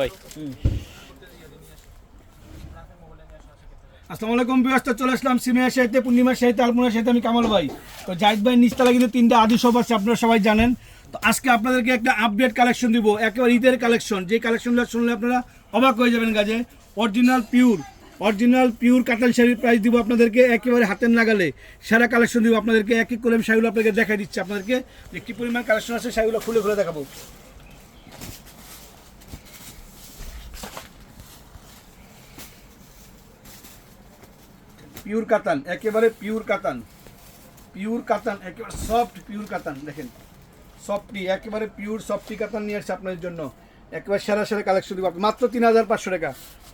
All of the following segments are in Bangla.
ওই। আসসালামু আলাইকুম বিয়াস্তা চলে আসলাম সিমিয়ার সাহিত্যে পূর্ণিমার সাহিত্যে আলপনার সাহিত্যে আমি কামাল ভাই। তো জাহিদ ভাই নিচতলা কিন্তু তিনটা আদি সব আছে, আপনারা সবাই জানেন। তো আজকে আপনাদেরকে একটা আপডেট কালেকশন দিব, একেবারে ঈদের কালেকশন যে কালেকশনগুলো শুনলে আপনারা অবাক হয়ে যাবেন গাজে। Original pure original pure katan শাড়ির প্রাইস দিব আপনাদেরকে একেবারে হাতের নাগালে। সেরা কালেকশন দিব আপনাদেরকে, এক এক করে আমি শাড়িগুলো আপনাকে দেখাই দিচ্ছি আপনাদেরকে যে কী পরিমাণ কালেকশন আছে, শাড়িগুলো খুলে খুলে দেখাবো। পিওর কাতান একেবারে পিওর কাতান পিওর কাতান একেবারে সফট পিওর কাতান দেখেন। সফটি একেবারে পিওর সফটি কাতান নিয়ে আসছে আপনাদের জন্য। একেবারে সেরা সেরা কালেকশন দিব। মাত্র তিন হাজার পাঁচশো টাকা।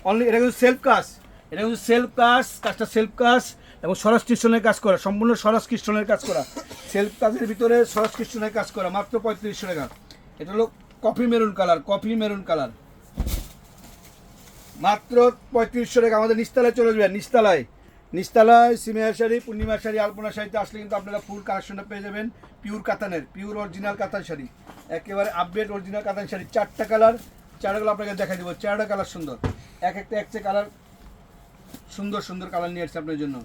অনলি এটা কিন্তু সেলফ কাজ এটা কিন্তু সেলফ কাজ কাজটা সেলফ কাজ এবং সরস কৃষ্ণের কাজ করা, সম্পূর্ণ সরস কৃষ্ণের কাজ করা। সেলফ কাজের ভিতরে সরস কৃষ্ণের কাজ করা, মাত্র পঁয়ত্রিশশো টাকা। এটা হলো coffee maroon colour coffee maroon colour মাত্র পঁয়ত্রিশশো টাকা। আমাদের নিস্তালায় চলে যাবেন, নিস্তালায়। নিস্তালায় সিমিয়ার শাড়ি পূর্ণিমা শাড়ি আলপনা শাড়িতে আসলে কিন্তু আপনারা ফুল কালেকশনটা পেয়ে যাবেন পিওর কাতানের পিওর অরিজিনাল কাতান শাড়ি। একেবারে আপডেট অরিজিনাল কাতান শাড়ি। চারটা কালার চারটা কালার আপনাকে দেখাই দেবো। চারটা কালার সুন্দর। এক একটা একটা কালার সুন্দর সুন্দর কালার নিয়ে আসছে আপনার জন্য।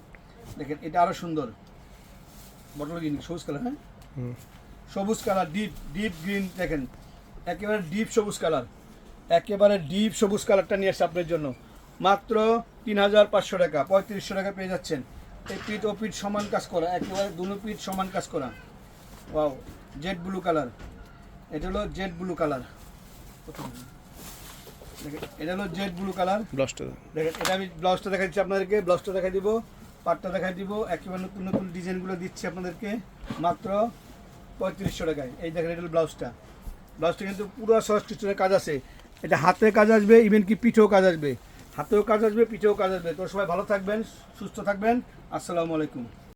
দেখেন এটা আরও সুন্দর। বটল গ্রিন সবুজ কালার হ্যাঁ? সবুজ কালার ডিপ ডিপ গ্রিন দেখেন। একেবারে ডিপ সবুজ কালার একেবারে ডিপ সবুজ কালারটা নিয়ে আসছে আপনার জন্য। মাত্র তিন হাজার পাঁচশো টাকা পঁয়ত্রিশশো টাকা পেয়ে যাচ্ছেন। এই পিঠ ও পিঠ সমান কাজ করা একেবারে দুনো পিঠ সমান কাজ করা। ওয়াও জেড ব্লু কালার এটা হলো জেড ব্লু কালার এটা হলো জেড ব্লু কালার ব্লাস্টার দেখেন এটা আমি ব্লাউজটা দেখাই দিচ্ছি আপনাদেরকে ব্লাউজটা দেখাই দিব পাটটা দেখাই দিব একেবারে নতুন নতুন ডিজাইনগুলো দিচ্ছি আপনাদেরকে মাত্র পঁয়ত্রিশশো টাকায়। এই দেখেন এটা হলো ব্লাউজটা ব্লাউজটা কিন্তু পুরো সহজ সংস্কৃতির কাজ আছে। এটা হাতে কাজ আসবে ইভেন কি পিঠেও কাজ আসবে। হাতেও কাজ আসবে পিঠেও কাজ আসবে। তো সবাই ভালো থাকবেন সুস্থ থাকবেন। আসসালামু আলাইকুম।